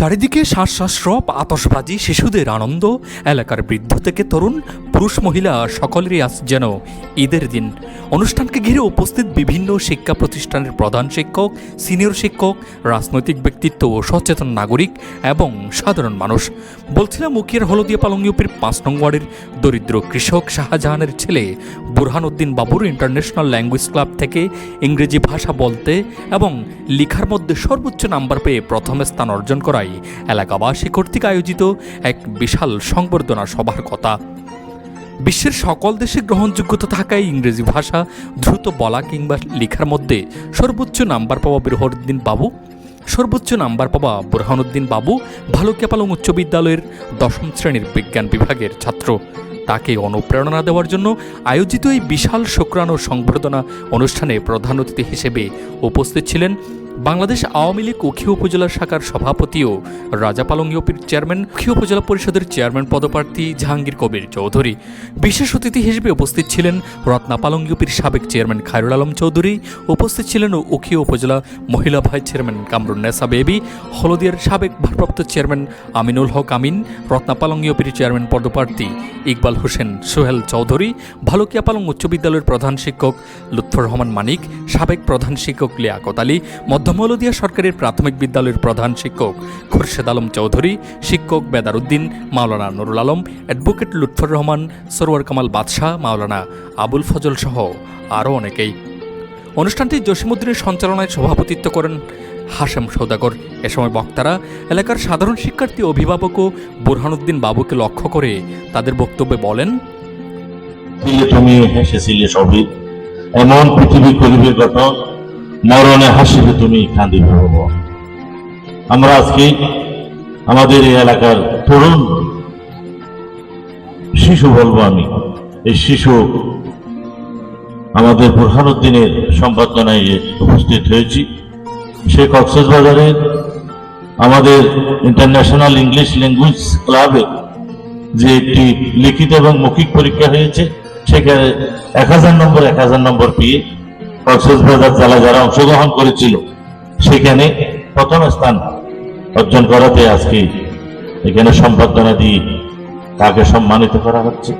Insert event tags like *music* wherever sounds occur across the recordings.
চারিদিকে শ্বাস রব আতশবাজি শিশুদের আনন্দ এলাকার বৃদ্ধ থেকে তরুণ পুরুষ মহিলা সকলেরই আজ যেন ঈদের দিন। অনুষ্ঠানকে ঘিরে উপস্থিত বিভিন্ন শিক্ষা প্রতিষ্ঠানের প্রধান শিক্ষক, সিনিয়র শিক্ষক, রাজনৈতিক ব্যক্তিত্ব ও সচেতন নাগরিক এবং সাধারণ মানুষ। বলছিলাম মুখিয়ার হলদিয়া পালং ইউপির পাঁচ নং ওয়ার্ডের দরিদ্র কৃষক শাহজাহানের ছেলে বুরহানুদ্দিন বাবুর ইন্টারন্যাশনাল ল্যাঙ্গুয়েজ ক্লাব থেকে ইংরেজি ভাষা বলতে এবং লেখার মধ্যে সর্বোচ্চ নাম্বার পেয়ে প্রথম স্থান অর্জন করাই এলাকাবাসী কর্তৃক আয়োজিত এক বিশাল সংবর্ধনা সভার কথা। বিশ্বের সকল দেশে গ্রহণযোগ্যতা থাকায় ইংরেজি ভাষা দ্রুত বলা কিংবা লেখার মধ্যে সর্বোচ্চ নাম্বার পাওয়া বিরহরুদ্দিন বাবু, সর্বোচ্চ নাম্বার পাওয়া বুরহানুদ্দিন বাবু ভালুকিয়াপালং উচ্চ বিদ্যালয়ের দশম শ্রেণির বিজ্ঞান বিভাগের ছাত্র। তাকে অনুপ্রেরণা দেওয়ার জন্য আয়োজিত এই বিশাল শুক্রাণু সংবর্ধনা অনুষ্ঠানে প্রধান অতিথি হিসেবে উপস্থিত ছিলেন বাংলাদেশ আওয়ামী লীগ উখি উপজেলা শাখার সভাপতি ও রাজাপালং ইউপির চেয়ারম্যান উখি উপজেলা পরিষদের চেয়ারম্যান পদপ্রার্থী জাহাঙ্গীর কবির চৌধুরী। বিশেষ অতিথি হিসেবে উপস্থিত ছিলেন রত্নাপালং ইউপির সাবেক চেয়ারম্যান খায়রুল আলম চৌধুরী, উপস্থিত ছিলেন উখি উপজেলা মহিলা ভাইস চেয়ারম্যান কামরুন নেসা বেবি, হলদিয়ার সাবেক ভারপ্রাপ্ত চেয়ারম্যান আমিনুল হক আমিন রত্নাপালং ইউপির চেয়ারম্যান পদপ্রার্থী ইকবাল হোসেন সোহেল চৌধুরী ভালুকিয়াপালং উচ্চ বিদ্যালয়ের প্রধান শিক্ষক লুৎফর রহমান মানিক, সাবেক প্রধান শিক্ষক লিয়াকত আলী মধ্যমলদিয়া সরকারের প্রাথমিক বিদ্যালয়ের প্রধান শিক্ষক খুরশেদ আলম চৌধুরী, শিক্ষক বেদারুদ্দিন মাওলানা নুরুল আলম, অ্যাডভোকেট লুৎফর রহমান, সরোয়ার কামাল বাদশাহ, মাওলানা আবুল ফজল সহ আরও অনেকেই। অনুষ্ঠানটি জসিমুদ্দিনের সঞ্চালনায় সভাপতিত্ব করেন হাশেম সৌদাগর। এ সময় বক্তারা এলাকার সাধারণ শিক্ষার্থী অভিভাবক ও বোরহানুদ্দিন বাবুকে লক্ষ্য করে তাদের বক্তব্যে বলেন তুমি এমন পৃথিবী করিবে গত মরণে হাসিবে তুমি বাবা আমরা আজকে আমাদের এই এলাকার তরুণ শিশু বলব আমি, এই শিশু আমাদের বুরহানুদ্দিনের সম্বর্ধনায় উপস্থিত হয়েছি। সে কক্সবাজারে আমাদের ইন্টারন্যাশনাল ইংলিশ ল্যাঙ্গুয়েজ ক্লাবে যে একটি লিখিত এবং মৌখিক পরীক্ষা হয়েছে, সেখানে এক হাজার নম্বর, এক হাজার নম্বর পেয়ে কক্সবাজার জেলা যারা অংশগ্রহণ করেছিল, সেখানে প্রথম স্থান অর্জন করাতে আজকে এখানে সম্বর্ধনা দিয়ে তাকে সম্মানিত করা হচ্ছে।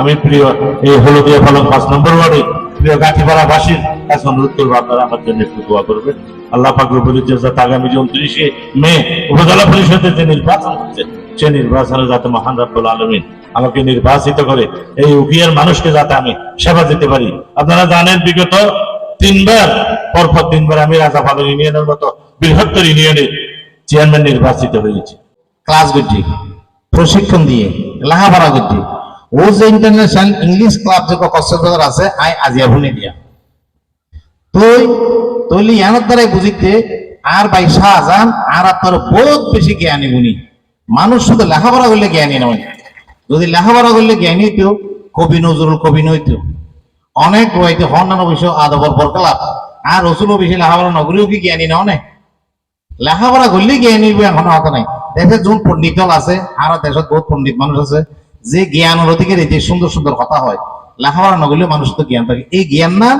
আমি প্রিয় এই হলদিয়া ফলক পাঁচ নম্বর ওয়ার্ডে প্রিয় গাঠিপাড়া বাসীর কাছে অনুরোধ করব, আপনারা আমার জন্য একটু দোয়া করবেন। আল্লাহ পাকুর যাতে আগামী উনত্রিশে মে উপজেলা পরিষদের যে নির্বাচন হচ্ছে সে নির্বাচনে যাতে মহান রাব্বুল আলমিন আমাকে নির্বাচিত করে, এই উকিয়ার মানুষকে যাতে আমি সেবা দিতে পারি। আপনারা জানেন, বিগত তিনবার, পরপর তিনবার আমি রাজা ফাদর ইউনিয়নের মতো বৃহত্তর ইউনিয়নের চেয়ারম্যান নির্বাচিত হয়েছি। ক্লাস করছি প্রশিক্ষণ দিয়ে, লেখাপড়া করছি ও যে ইন্টারন্যাশনাল ইংলিশ ক্লাব যে কক্সবাজার আছে, আই আজিয়া ভুনে দিয়া। তুই তৈলি ইয়ানোর দ্বারাই বুঝিতে আর ভাই শাহজাহান আর আপনার বহুত বেশি জ্ঞানী গুণী। মানুষ শুধু লেখাপড়া করলে জ্ঞানী নয়। যদি লেখাপড়া করলে জ্ঞানী হইতো, কবি নজরুল কবি নইতো অনেক হইতে হন্যান্য বিষয় আদবর বরকালাপ। আর রসুলও বেশি লেখাপড়া নগরীও কি জ্ঞানী না অনেক? লেখাপড়া করলে জ্ঞান এখন হতে নাই। দেশে যোন পণ্ডিত আছে আর দেশত বহুত পণ্ডিত মানুষ আছে, যে জ্ঞানের অধিকারী যে সুন্দর সুন্দর কথা হয়। লেখাপড়া নগরলে মানুষ তো জ্ঞান থাকে এই জ্ঞান না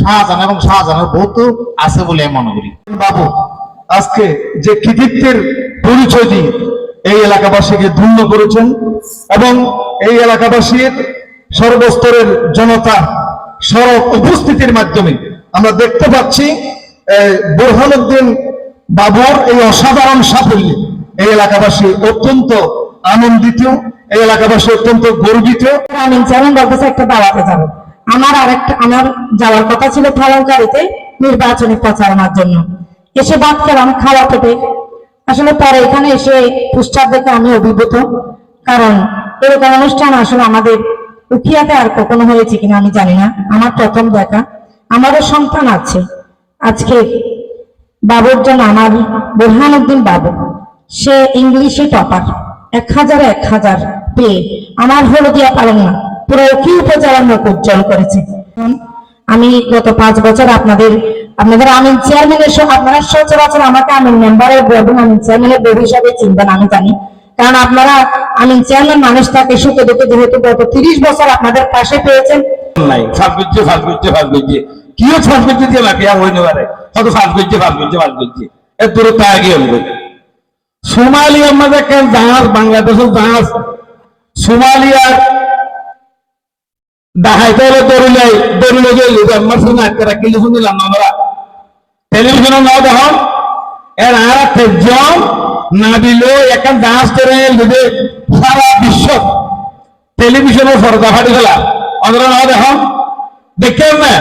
শাহজাহান এবং শাহজাহানের বহুত আছে বলে আমি মনে করি। বাবু, আজকে যে কৃতিত্বের পরিচয় দিয়ে এই এলাকাবাসীকে ধন্য করেছেন এবং এই এলাকাবাসীর সর্বস্তরের জনতা সড়ক উপস্থিতির মাধ্যমে আমরা দেখতে পাচ্ছি বোরহানুদ্দিন বাবুর এই অসাধারণ সাফল্যে এই এলাকাবাসী অত্যন্ত আনন্দিত, এই এলাকাবাসী অত্যন্ত গর্বিত। আমি চেয়ারম্যান বলতেছে, একটা দাওয়াতে যাব। আমার আরেকটা আমার যাওয়ার কথা ছিল ফলনকারীতে নির্বাচনী প্রচারণার জন্য। এসে ভাত খেলাম খাওয়া পেটে। আসলে পরে এখানে এসে পোস্টার দেখে আমি অভিভূত। কারণ এরকম অনুষ্ঠান আসলে আমাদের উখিয়াতে আর কখনো হয়েছে কিনা আমি জানি না। আমার প্রথম দেখা। আমারও সন্তান আছে। আজকে বাবুর জন্য আমার বুরহানুদ্দিন বাবু। সে ইংলিশে টপার। এক হাজারে এক হাজার পেয়ে। আমার হলদিয়া পালন না পুরো কি উপজেলার মুখ উজ্জ্বল করেছে। আমি গত পাঁচ বছর আপনাদের আপনাদের আমিন চেয়ারম্যানের আপনারা সচরাচর আমাকে আমিন মেম্বারের এবং আমিন চেয়ারম্যানের বোর্ড হিসাবে চিনবেন আমি জানি। কারণ আপনারা আমিন চেয়ারম্যান মানুষ তাকে সুখে দুঃখে যেহেতু গত তিরিশ বছর আপনাদের পাশে পেয়েছেন। সোমালিয়ার ডাহাইতে হলে দৌড়িলাই দৌড়িলে গেলে আমার সঙ্গে আটকে রাখিলে শুনিলাম না আমরা। টেলিভিশনে না দেখুন এর আর তেজন না দিলেও এখন জাহাজ করে যদি সারা বিশ্ব টেলিভিশনে পর্দা ফাটি গেলা আমরা না দেখুন দেখেন না,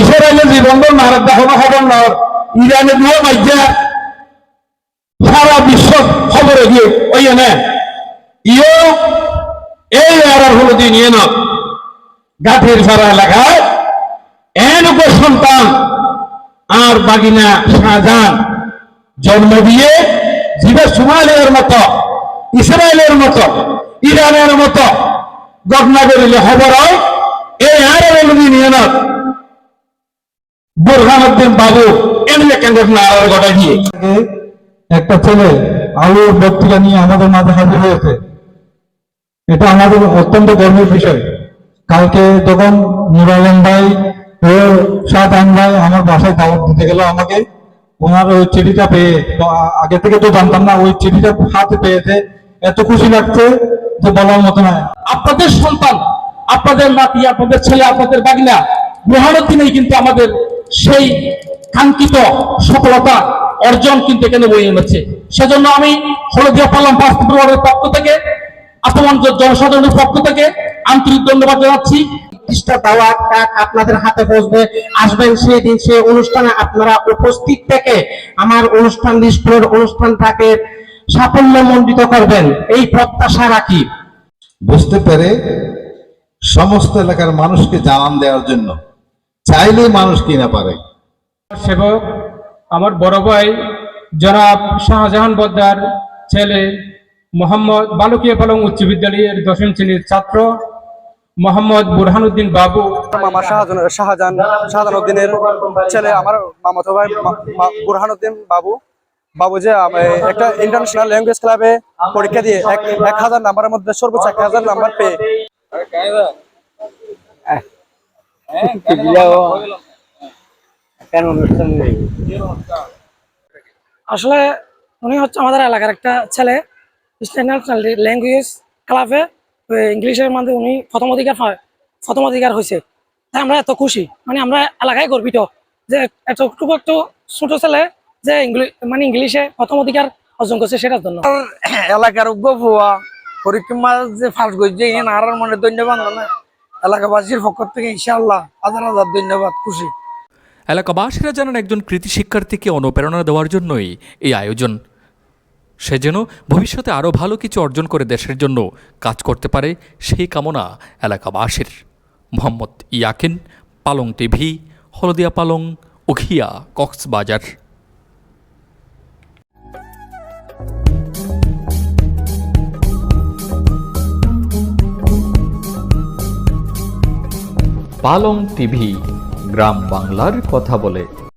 ইসরায়েলের জীবন নারদ দেখানো খবর নয় ইরানে দিয়ে মাইজা সারা বিশ্ব খবরে দিয়ে ওই না ইও এই আর হলো দিন ইয়ে না। গাঠের সারা এলাকায় এনুক সন্তান আর বাগিনা শাহজাহান জন্ম দিয়ে জীবের সুমালিয়ার মতো ইসরায়েলের মতো, ইরানের মতো ঘটনা করিলে খবর হয়। এই আর হলো দিন ইয়ে না বাবু এমনি কেন ঘটনা আর ঘটাই দিয়ে? একটা ছেলে আলুর বক্তৃতা নিয়ে আমাদের মাঝে হাজির হয়েছে। এটা আমাদের অত্যন্ত গর্বের বিষয়। কালকে যখন নুর আলম ভাই ও শাহজাহান ভাই আমার বাসায় দাওয়াত দিতে গেল আমাকে, ওনার ওই চিঠিটা পেয়ে আগে থেকে তো জানতাম না, ওই চিঠিটা হাতে পেয়েছে। এত খুশি লাগছে যে বলার মতো না আপনাদের সন্তান, আপনাদের নাতি, আপনাদের ছেলে, আপনাদের বাগিনা বুরহানুদ্দিনেই কিন্তু আমাদের সেই কাঙ্ক্ষিত সফলতা অর্জন কিন্তু এখানে বয়ে এনেছে। সেজন্য আমি হলদিয়া পাঁচ পরিবারের পক্ষ থেকে আপনার জনসাধারণের পক্ষ থেকে আন্তরিক ধন্যবাদ জানাচ্ছি। নির্দিষ্ট দাওয়াত কার্ড আপনাদের হাতে পৌঁছবে আসবেন সেই দিন সেই অনুষ্ঠানে আপনারা উপস্থিত থেকে আমার অনুষ্ঠান স্কুলের অনুষ্ঠানটাকে সাফল্যমণ্ডিত করবেন। এই প্রত্যাশা রাখি। বুঝতে পেরে সমস্ত এলাকার মানুষকে জানান দেওয়ার জন্য। চাইলেই মানুষ কি না পারে সেবক আমার বড় ভাই জনাব শাহজাহান বদ্দার ছেলে মোহাম্মদ বালুকিয়া পালং উচ্চ বিদ্যালয়ের দশম শ্রেণির ছাত্র মোহাম্মদ বুরহানুদ্দিন বাবু। মামা শাহজাহান শাহজাহান শাহজাহান উদ্দিনের ছেলে আমার মামাতো ভাই বুরহানুদ্দিন বাবু। বাবু যে একটা ইন্টারন্যাশনাল ল্যাঙ্গুয়েজ ক্লাবে পরীক্ষা দিয়ে এক এক হাজার নাম্বারের মধ্যে সর্বোচ্চ এক হাজার নাম্বার পেয়ে। আসলে উনি হচ্ছে আমাদের এলাকার একটা ছেলে ইন্টারন্যাশনাল ল্যাঙ্গুয়েজ ক্লাবে ইংলিশের মধ্যে উনি প্রথম অধিকার পায়- প্রথম অধিকার হয়েছে তাই আমরা এত খুশি মানে আমরা এলাকায় গর্বিত যে এতটুকু একটু ছোট ছেলে যে ইংলিশ মানে ইংলিশে প্রথম অধিকার অর্জন করছে সেটার জন্য। *coughs* এলাকার গপুয়া পরীক্ষা মাঝে যে ফার্স্ট করছে আর মনে ধন্যবাদ না। এলাকাবাসীর পক্ষ থেকে ইনশাআল্লাহ হাজার হাজার ধন্যবাদ খুশি। এলাকাবাসীরা জানান একজন কৃতি শিক্ষার্থীকে অনুপ্রেরণা দেওয়ার জন্যই এই আয়োজন। সে যেন ভবিষ্যতে আরও ভালো কিছু অর্জন করে দেশের জন্য কাজ করতে পারে সেই কামনা এলাকাবাসীর। মোহাম্মদ ইয়াকিন, পালং টিভি, হলদিয়া পালং, উখিয়া, কক্সবাজার। পালং টিভি, গ্রাম বাংলার কথা বলে।